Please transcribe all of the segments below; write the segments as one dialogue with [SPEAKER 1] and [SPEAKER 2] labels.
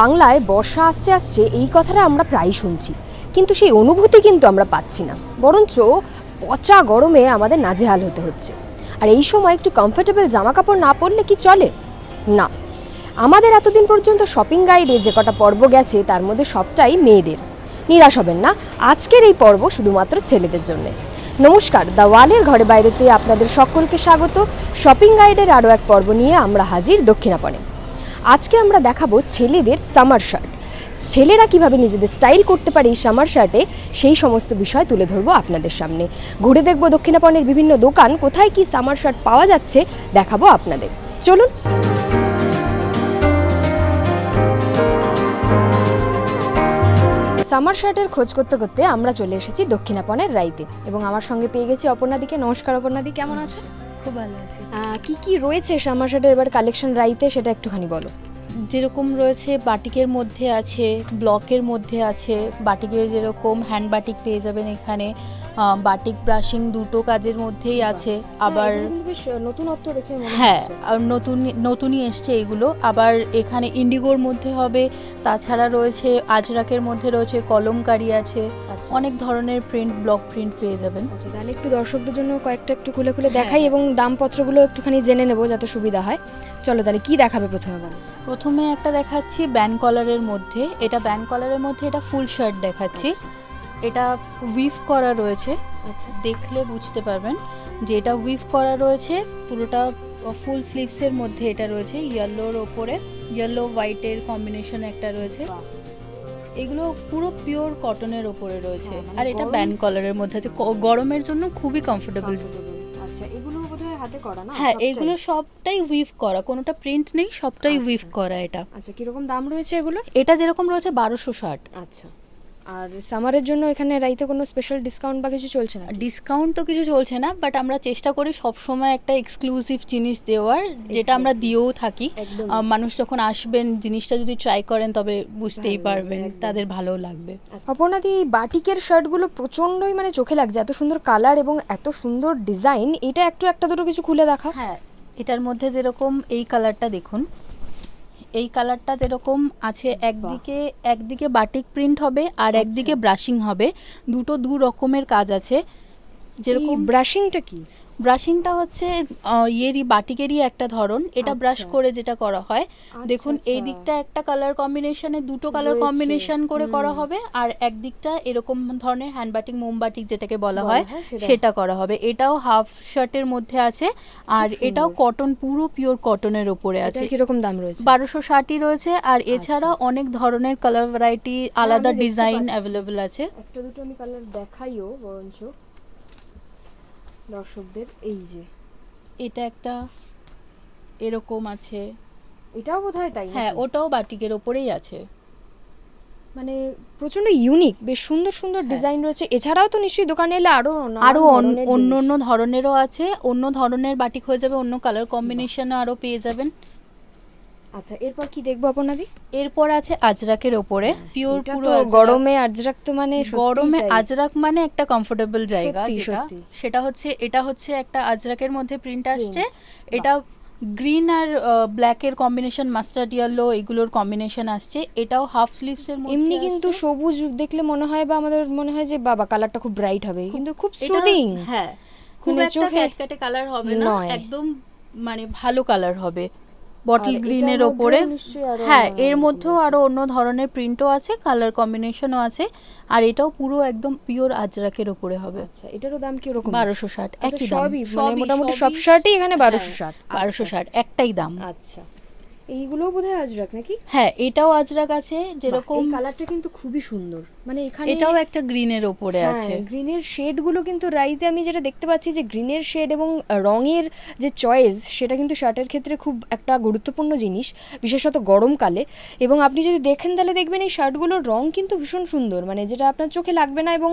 [SPEAKER 1] বাংলায় বর্ষা আসছে আসছে এই কথাটা আমরা প্রায়ই শুনছি। কিন্তু সেই অনুভূতি কিন্তু আমরা পাচ্ছি না। বরঞ্চ পচা গরমে আমাদের নাজেহাল হতে হচ্ছে। আর এই সময় একটু কমফোর্টেবল জামা কাপড় না পরলে কি চলে? না। আমাদের এতদিন পর্যন্ত শপিং গাইডে যে কটা পর্ব গেছে, তার মধ্যে সবটাই মেয়েদের। নিরাশ হবেন না। আজকের এই পর্ব শুধুমাত্র ছেলেদের জন্য। নমস্কার, দ্য ওয়ালের ঘরে বাইরেতে আপনাদের সকলকে স্বাগত। শপিং গাইডের আরও এক পর্ব নিয়ে আমরা হাজির দক্ষিণাপনে আজকে আমরা দেখাবো ছেলেদের সামার শার্ট ছেলেরা কীভাবে নিজেদের স্টাইল করতে পারে এই সামার শার্টে সেই সমস্ত বিষয় তুলে ধরবো আপনাদের সামনে। ঘুরে দেখব দক্ষিণাপনের বিভিন্ন দোকান, কোথায় কি সামার শার্ট পাওয়া যাচ্ছে, দেখাবো আপনাদের। চলুন। সামার শার্টের খোঁজ করতে করতে আমরা চলে এসেছি দক্ষিণাপনের রাইতে। এবং আমার সঙ্গে পেয়ে গেছি অপর্ণাদিকে। নমস্কার অপর্ণাদি, কেমন আছো
[SPEAKER 2] খুব ভালো আছি।
[SPEAKER 1] কি কি রয়েছে সামার সাথে এবার কালেকশন রাইতে সেটা একটুখানি বলো।
[SPEAKER 2] যেরকম রয়েছে বাটিকের মধ্যে আছে ব্লকের মধ্যে আছে বাটিকের যেরকম হ্যান্ড বাটিক পেয়ে যাবেন এখানে। বাটিক ব্রাশিং দুটো কাজের মধ্যেই আছে। আবার
[SPEAKER 1] হ্যাঁ, বেশ নতুনত্ব দেখে মনে
[SPEAKER 2] হ্যাঁ আর নতুন নতুনই এসছে এগুলো। আবার এখানে ইন্ডিগোর মধ্যে হবে তাছাড়া রয়েছে আজরাকের মধ্যে রয়েছে কলমকারি আছে।
[SPEAKER 1] আচ্ছা।
[SPEAKER 2] অনেক ধরনের প্রিন্ট ব্লক প্রিন্ট পেয়ে যাবেন।
[SPEAKER 1] আচ্ছা তাহলে একটু দর্শকদের জন্য কয়েকটা একটু খুলে খুলে
[SPEAKER 2] হ্যাঁ।
[SPEAKER 1] দেখাই এবং দামপত্রগুলো একটুখানি জেনে নেব যাতে সুবিধা হয়। চলো তাহলে কি দেখাবে প্রথমে বলো?
[SPEAKER 2] প্রথমে একটা দেখাচ্ছি ব্যান কলারের মধ্যে। এটা
[SPEAKER 1] আচ্ছা।
[SPEAKER 2] ব্যান কলারের মধ্যে এটা ফুল শার্ট দেখাচ্ছি। এটা উইভ করা রয়েছে।
[SPEAKER 1] আচ্ছা।
[SPEAKER 2] দেখলে বুঝতে পারবেন যে এটা উইভ করা রয়েছে পুরোটা ফুল স্লিভসের মধ্যে এটা রয়েছে ইয়েলোর ওপরে ইয়েলো হোয়াইটের কম্বিনেশন একটা রয়েছে। এগুলো পুরো পিওর কটনের ওপরে রয়েছে।
[SPEAKER 1] হ্যাঁ, মানে
[SPEAKER 2] আর এটা ব্যান কলারের মধ্যে আছে। গরমের জন্য খুবই কমফোর্টেবল
[SPEAKER 1] আচ্ছা এগুলো বোধহয় হাতে করা না?
[SPEAKER 2] হ্যাঁ এগুলো সবটাই উইভ করা। কোনোটা প্রিন্ট নেই সবটাই
[SPEAKER 1] আচ্ছা।
[SPEAKER 2] উইভ করা এটা।
[SPEAKER 1] আচ্ছা কীরকম দাম রয়েছে এগুলোর?
[SPEAKER 2] এটা যেরকম রয়েছে বারোশো ষাট।
[SPEAKER 1] আচ্ছা। আর সামারের জন্য এখানে রাইতে কোনো স্পেশাল ডিসকাউন্ট বা কিছু চলছে না
[SPEAKER 2] ডিসকাউন্ট তো কিছু চলছে না বাট আমরা চেষ্টা করি সব সময় একটা এক্সক্লুসিভ জিনিস দেওয়ার যেটা আমরা দিয়েও থাকি। মানুষ যখন আসবেন জিনিসটা যদি ট্রাই করেন তবে বুঝতেই পারবেন তাদের ভালো লাগবে।
[SPEAKER 1] অপর্ণাদি এই বাটিকের শার্টগুলো প্রচণ্ডই মানে চোখে লাগছে এত সুন্দর কালার এবং এত সুন্দর ডিজাইন এটা একটু একটা দুটো কিছু খুলে দেখা?
[SPEAKER 2] হ্যাঁ এটার মধ্যে যেরকম এই কালারটা দেখুন এই কালারটা যেরকম আছে একদিকে একদিকে বাটিক প্রিন্ট হবে আর
[SPEAKER 1] আচ্ছা।
[SPEAKER 2] একদিকে ব্রাশিং হবে। দুটো দু রকমের কাজ আছে।
[SPEAKER 1] যেরকম
[SPEAKER 2] যেরকম
[SPEAKER 1] ব্রাশিংটা কি?
[SPEAKER 2] ব্রাশিংটা হচ্ছে ইয়েরই বাটিকেরই একটা ধরন। এটা ব্রাশ
[SPEAKER 1] আচ্ছা।
[SPEAKER 2] করে যেটা করা হয়। দেখুন
[SPEAKER 1] আচ্ছা,
[SPEAKER 2] এই
[SPEAKER 1] আচ্ছা।
[SPEAKER 2] দিকটা একটা কালার কম্বিনেশনে দুটো কালার কম্বিনেশন করে করা হবে। আর একদিকটা এরকম ধরনের হ্যান্ড বাটিক মোমবাটিক যেটাকে বলা হয়
[SPEAKER 1] সেটা।
[SPEAKER 2] করা হবে। এটাও হাফ শার্টের মধ্যে আছে। আর এটাও কটন পুরো পিওর কটনের ওপরে আছে।
[SPEAKER 1] কীরকম দাম রয়েছে?
[SPEAKER 2] বারোশো ষাটই রয়েছে। আর এছাড়া অনেক ধরনের কালার ভ্যারাইটি আলাদা
[SPEAKER 1] আচ্ছা।
[SPEAKER 2] ডিজাইন অ্যাভেলেবেল আছে।
[SPEAKER 1] একটা দুটো আমি কালার দেখাইও বরঞ্চ। দর্শকদের এই যে।
[SPEAKER 2] এটা একটা এরকম আছে।
[SPEAKER 1] এটাও বোধহয় তাই
[SPEAKER 2] হ্যাঁ ওটাও বাটিকের ওপরেই আছে।
[SPEAKER 1] মানে প্রচণ্ড ইউনিক বেশ সুন্দর সুন্দর
[SPEAKER 2] হ্যাঁ।
[SPEAKER 1] ডিজাইন রয়েছে। এছাড়াও তো নিশ্চয়ই দোকানে এলে আরও
[SPEAKER 2] আরও অন- অন্য অন্য ধরনেরও আছে। অন্য ধরনের বাটিক হয়ে যাবে অন্য কালার কম্বিনেশনও আরও পেয়ে যাবেন।
[SPEAKER 1] আচ্ছা এরপর কি দেখব আপনাদি
[SPEAKER 2] এরপর আছে আজরাকের ওপরে। পিওর পুরো
[SPEAKER 1] গরমে আজরাক তো মানে
[SPEAKER 2] গরমে আজরাক মানে একটা কমফোর্টেবল জায়গা যেটা। সেটা হচ্ছে এটা হচ্ছে একটা আজরাকের মধ্যে প্রিন্ট আসছে। এটা গ্রিন আর ব্ল্যাকের কম্বিনেশন মাস্টার্ড ইয়েলো এগুলোর কম্বিনেশন আসছে। এটাও হাফ স্লিভস এর মধ্যে
[SPEAKER 1] এমনি কিন্তু সবুজ দেখলে মনে হয় বা আমাদের মনে হয় যে বাবা কালারটা খুব ব্রাইট হবে। কিন্তু খুব সুদিং
[SPEAKER 2] হ্যাঁ খুব
[SPEAKER 1] মানে
[SPEAKER 2] একটা ক্যাটক্যাটে কালার হবে না। একদম মানে ভালো কালার হবে। বটল গ্রিনের ওপরে। হ্যাঁ এর মধ্যেও
[SPEAKER 1] আরও
[SPEAKER 2] আরও অন্য ধরনের প্রিন্টও আছে কালার কম্বিনেশনও আছে আর এটাও পুরো একদম পিওর আজরাকের ওপরে হবে।
[SPEAKER 1] আচ্ছা এটারও দাম কি রকম
[SPEAKER 2] বারোশো ষাট
[SPEAKER 1] আচ্ছা,
[SPEAKER 2] একই দাম।
[SPEAKER 1] মানে মোটামুটি সব শার্টই এখানে বারোশো ষাট।
[SPEAKER 2] বারোশো ষাট একটাই দাম।
[SPEAKER 1] আচ্ছা। এইগুলোও বোধহয় আজরাক নাকি?
[SPEAKER 2] হ্যাঁ এটাও আজরাক আছে যেরকম
[SPEAKER 1] কালারটা কিন্তু খুবই সুন্দর। মানে এখানে
[SPEAKER 2] এটাও একটা গ্রিনের ওপরে আছে।
[SPEAKER 1] গ্রিনের শেডগুলো কিন্তু রাইতে আমি যেটা দেখতে পাচ্ছি যে গ্রিনের শেড এবং রঙের যে চয়েস সেটা কিন্তু শার্টের ক্ষেত্রে খুব একটা গুরুত্বপূর্ণ জিনিস বিশেষত গরমকালে। এবং আপনি যদি দেখেন তাহলে দেখবেন এই শার্টগুলোর রং কিন্তু ভীষণ সুন্দর মানে যেটা আপনার চোখে লাগবে না এবং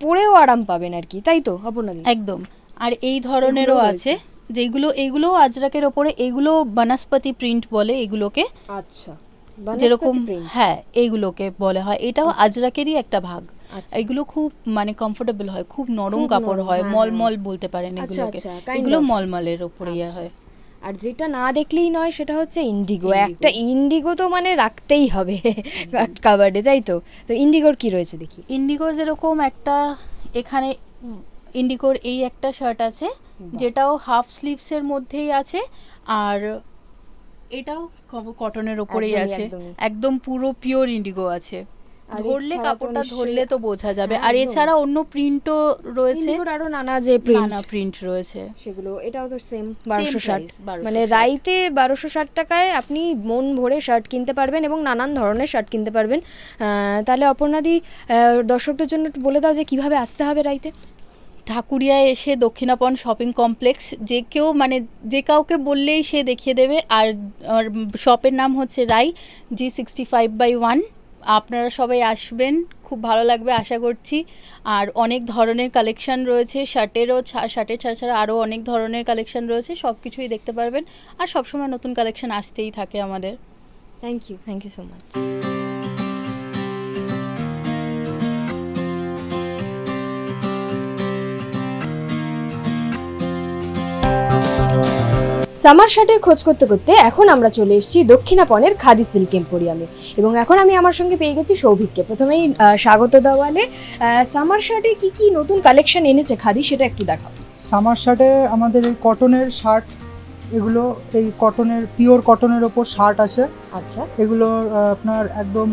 [SPEAKER 1] পরেও আরাম পাবেন আর কি তাই তো অপর্ণাদি?
[SPEAKER 2] একদম। আর এই ধরনেরও আছে। যেগুলো এগুলো আজরাকের ওপরে এগুলো বনস্পতি প্রিন্ট বলে এগুলোকে।
[SPEAKER 1] আচ্ছা
[SPEAKER 2] যেরকম হ্যাঁ এইগুলোকে বলে হয়। এটাও আজরাকেরই একটা ভাগ।
[SPEAKER 1] আচ্ছা।
[SPEAKER 2] এগুলো খুব মানে কমফোর্টেবল হয় খুব নরম কাপড় হয়
[SPEAKER 1] হ্যাঁ, হ্যাঁ।
[SPEAKER 2] মল বলতে পারেন
[SPEAKER 1] আচ্ছা,
[SPEAKER 2] এগুলোকে।
[SPEAKER 1] আচ্ছা,
[SPEAKER 2] এগুলো মলমলের ওপরে ইয়ে
[SPEAKER 1] আচ্ছা।
[SPEAKER 2] হয়।
[SPEAKER 1] আর যেটা না দেখলেই নয় সেটা হচ্ছে ইন্ডিগো একটা ইন্ডিগো তো মানে রাখতেই হবে কাবার্ডে তাই তো? তো ইন্ডিগোর কি রয়েছে দেখি?
[SPEAKER 2] ইন্ডিগোর যেরকম একটা এখানে ইন্ডিগোর এই একটা শার্ট আছে যেটাও হাফ স্লিভসের মধ্যেই আছে আর এটাও কটনের ওপরেই আছে। একদম পুরো পিওর ইন্ডিগো আছে। ধরলে কাপড়টা ধরলে তো বোঝা যাবে। আর এছাড়া অন্য প্রিন্টও রয়েছে।
[SPEAKER 1] আরও নানা যে প্রিন্ট
[SPEAKER 2] নানা প্রিন্ট রয়েছে।
[SPEAKER 1] সেগুলো এটাও তো সেম বারোশো ষাট। মানে রাইতে বারোশো ষাট টাকায় আপনি মন ভরে শার্ট কিনতে পারবেন এবং নানান ধরনের শার্ট কিনতে পারবেন। তাহলে অপর্ণাদি দর্শকদের জন্য একটু বলে দাও যে কীভাবে আসতে হবে রাইতে।
[SPEAKER 2] ঠাকুরিয়ায় এসে দক্ষিণাপন শপিং কমপ্লেক্স, যে কেউ মানে যে কাউকে বললেই সে দেখিয়ে দেবে। আর শপের নাম হচ্ছে Rai G sixty five by one আপনারা সবাই আসবেন, খুব ভালো লাগবে আশা করছি। আর অনেক ধরনের কালেকশন রয়েছে, শার্টেরও শার্টের ছাড়া ছাড়া আরও অনেক ধরনের কালেকশন রয়েছে, সব কিছুই দেখতে পারবেন। আর সবসময় নতুন কালেকশন আসতেই থাকে আমাদের।
[SPEAKER 1] Thank you thank you so much summer শার্টের খোঁজ করতে করতে এখন আমরা চলে এসেছি দক্ষিণাপনের খাদি সিল্ক এম্পোরিয়ামে। এবং এখন আমি আমার সঙ্গে পেয়ে গেছি সৌভিককে। প্রথমেই স্বাগত দেওয়ালে। সামার শার্টে কি কি নতুন কালেকশন এনেছে খাদি সেটা একটু দেখাও।
[SPEAKER 3] সামার শার্টে আমাদের এই কটনের শার্ট এগুলো এই কটনের পিওর কটনের ওপর শার্ট আছে।
[SPEAKER 1] আচ্ছা।
[SPEAKER 3] এগুলো আপনার একদম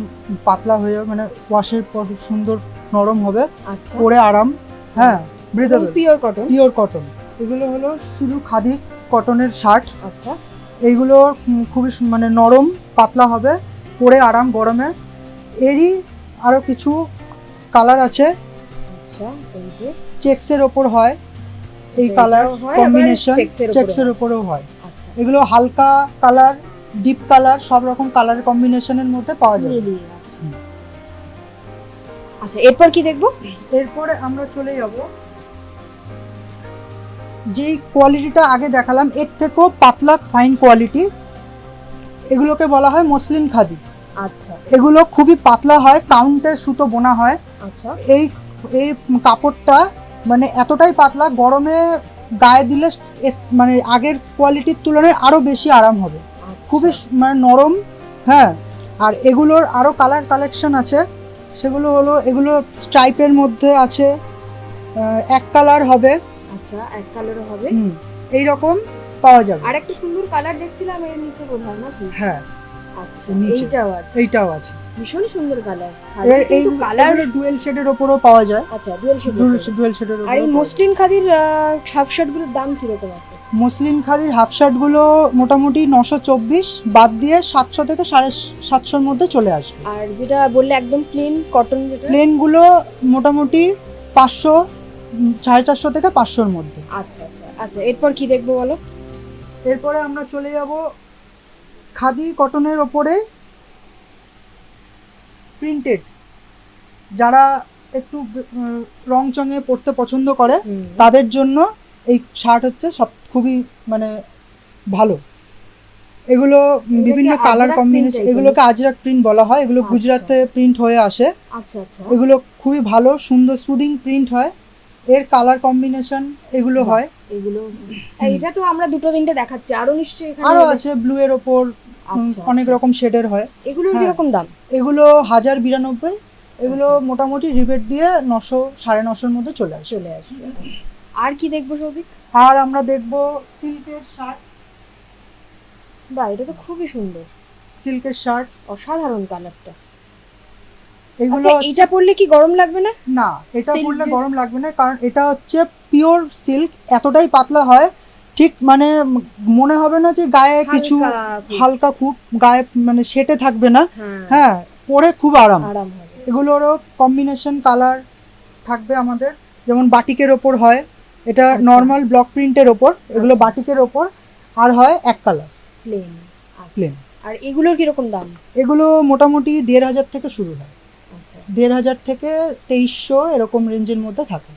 [SPEAKER 3] পাতলা হয়ে মানে ওয়াশের পর সুন্দর নরম হবে।
[SPEAKER 1] আচ্ছা।
[SPEAKER 3] পরে আরাম। হ্যাঁ
[SPEAKER 1] পিওর কটন
[SPEAKER 3] পিওর কটন এগুলো হলো শুধু খাদি কটনের শার্ট
[SPEAKER 1] আচ্ছা।
[SPEAKER 3] এইগুলো খুবই মানে নরম পাতলা হবে পরে আরাম গরমে। এরই আরও কিছু কালার আছে।
[SPEAKER 1] আচ্ছা এই যে।
[SPEAKER 3] চেক্সের ওপর হয়। এই কালার কম্বিনেশন
[SPEAKER 1] ওপরেও
[SPEAKER 3] চেক্সের উপরেও হয়।
[SPEAKER 1] আচ্ছা।
[SPEAKER 3] এগুলো হালকা কালার ডিপ কালার সব রকম কালার কম্বিনেশনের মধ্যে পাওয়া যাবে।
[SPEAKER 1] আচ্ছা। আচ্ছা এরপর কি দেখব?
[SPEAKER 3] এরপরে আমরা চলে যাব যেই কোয়ালিটিটা আগে দেখালাম এর থেকেও পাতলা ফাইন কোয়ালিটি এগুলোকে বলা হয় মসলিন খাদি।
[SPEAKER 1] আচ্ছা।
[SPEAKER 3] এগুলো খুবই পাতলা হয় কাউন্টে সুতো বোনা হয়।
[SPEAKER 1] আচ্ছা।
[SPEAKER 3] এই এই কাপড়টা মানে এতটাই পাতলা গরমে গায়ে দিলে মানে আগের কোয়ালিটির তুলনায় আরও বেশি আরাম হবে। খুবই মানে নরম হ্যাঁ। আর এগুলোর আরও কালার কালেকশন আছে। সেগুলো হলো এগুলো স্ট্রাইপের মধ্যে আছে। এক কালার হবে।
[SPEAKER 1] আচ্ছা এক কালারও হবে।
[SPEAKER 3] এই রকম পাওয়া যাবে।
[SPEAKER 1] আর একটা সুন্দর কালার দেখছিলাম এর নিচে বোধহয় নাকি?
[SPEAKER 3] হ্যাঁ।
[SPEAKER 1] আচ্ছা
[SPEAKER 3] নিচে।
[SPEAKER 1] এইটাও আছে।
[SPEAKER 3] এইটাও আছে।
[SPEAKER 1] ভীষণ সুন্দর কালার।
[SPEAKER 3] এর এই
[SPEAKER 1] কালার
[SPEAKER 3] ডুয়েল শেডের পাওয়া যায়।
[SPEAKER 1] আচ্ছা ডুয়েল শেড
[SPEAKER 3] ডুয়েল শেডের
[SPEAKER 1] আর এই মসলিন খাদির হাফ শার্টগুলোর দাম কীরকম আছে?
[SPEAKER 3] খাদির হাফ শার্টগুলো মোটামুটি নশো চব্বিশ বাদ দিয়ে সাতশো থেকে সাড়ে সাতশোর মধ্যে চলে আসবে।
[SPEAKER 1] আর যেটা বললে একদম প্লেন কটন যেটা?
[SPEAKER 3] প্লেনগুলো মোটামুটি পাঁচশো উম, সাড়ে চারশো থেকে পাঁচশোর মধ্যে।
[SPEAKER 1] আচ্ছা আচ্ছা আচ্ছা। এরপর কি দেখব বলো?
[SPEAKER 3] এরপরে আমরা চলে যাব খাদি কটনের ওপরে প্রিন্টেড যারা একটু রং চঙে পড়তে পছন্দ করে তাদের জন্য এই শার্ট হচ্ছে সব খুবই মানে ভালো। এগুলো বিভিন্ন কালার কম্বিনেশন এগুলোকে আজরাক প্রিন্ট বলা হয়। এগুলো
[SPEAKER 1] আচ্ছা।
[SPEAKER 3] গুজরাতে প্রিন্ট হয়ে আসে।
[SPEAKER 1] আচ্ছা আচ্ছা।
[SPEAKER 3] এগুলো খুবই ভালো সুন্দর সুদিং প্রিন্ট হয়। এর কালার কম্বিনেশন এগুলো হয়
[SPEAKER 1] এগুলো এটা তো আমরা দুটো তিনটে দেখাচ্ছি। আরও নিশ্চয়ই এখানে
[SPEAKER 3] আরও আছে ব্লু এর ওপর
[SPEAKER 1] আচ্ছা,
[SPEAKER 3] অনেক
[SPEAKER 1] আচ্ছা।
[SPEAKER 3] রকম শেডের হয়।
[SPEAKER 1] এগুলো
[SPEAKER 3] হ্যাঁ।
[SPEAKER 1] কীরকম দাম?
[SPEAKER 3] এগুলো হাজার বিরানব্বই এগুলো
[SPEAKER 1] আচ্ছা।
[SPEAKER 3] মোটামুটি রিবেট দিয়ে নশো সাড়ে নশোর মধ্যে চলে আসে
[SPEAKER 1] চলে আসবে আচ্ছা। আর কি দেখব সৌভিক?
[SPEAKER 3] আর আমরা দেখব সিল্কের শার্ট
[SPEAKER 1] বা এটা তো খুবই সুন্দর।
[SPEAKER 3] সিল্কের শার্ট
[SPEAKER 1] অসাধারণ কালারটা
[SPEAKER 3] এগুলো
[SPEAKER 1] আচ্ছা এটা পরলে কি গরম লাগবে না?
[SPEAKER 3] না এটা পরলে গরম লাগবে না কারণ এটা হচ্ছে পিওর সিল্ক এতটাই পাতলা হয় ঠিক মানে মনে হবে না যে গায়ে কিছু
[SPEAKER 1] হালকা খুব।
[SPEAKER 3] গায়ে মানে সেটে থাকবে না।
[SPEAKER 1] হ্যাঁ।
[SPEAKER 3] হ্যাঁ পরে খুব আরাম। এগুলোরও কম্বিনেশন কালার থাকবে আমাদের যেমন বাটিকের ওপর হয় এটা। নর্মাল ব্লক প্রিন্টের ওপর এগুলো
[SPEAKER 1] আচ্ছা।
[SPEAKER 3] বাটিকের ওপর আর হয় এক কালার
[SPEAKER 1] প্লেন
[SPEAKER 3] Plain।
[SPEAKER 1] আর এগুলোর কীরকম দাম?
[SPEAKER 3] এগুলো মোটামুটি দেড় হাজার থেকে শুরু হয়। দেড় হাজার থেকে তেইশশো এরকম রেঞ্জের মধ্যে থাকে।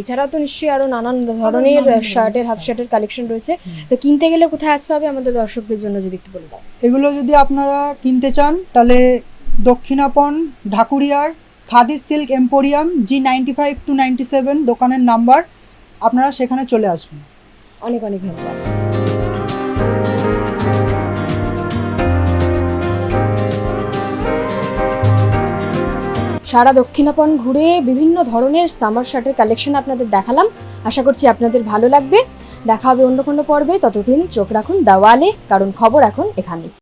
[SPEAKER 1] এছাড়াও তো নিশ্চয়ই আরও নানান ধরনের শার্টের হাফ শার্টের কালেকশন রয়েছে। তো কিনতে গেলে কোথায় আসতে হবে আমাদের দর্শকদের জন্য যদি একটু বলে দাও?
[SPEAKER 3] এগুলো যদি আপনারা কিনতে চান তাহলে Dakshinapan ঢাকুরিয়ার Khadi silk emporium G ninety five two ninety seven দোকানের নাম্বার। আপনারা সেখানে চলে আসবেন।
[SPEAKER 1] অনেক অনেক ধন্যবাদ। সারা দক্ষিণাপন ঘুরে বিভিন্ন ধরনের সামার শার্টের কালেকশন আপনাদের দেখালাম। আশা করছি আপনাদের ভালো লাগবে। দেখা হবে অন্য কোনো পর্বে। ততদিন চোখ রাখুন, দাওয়ালে, কারণ খবর এখন এখানেই।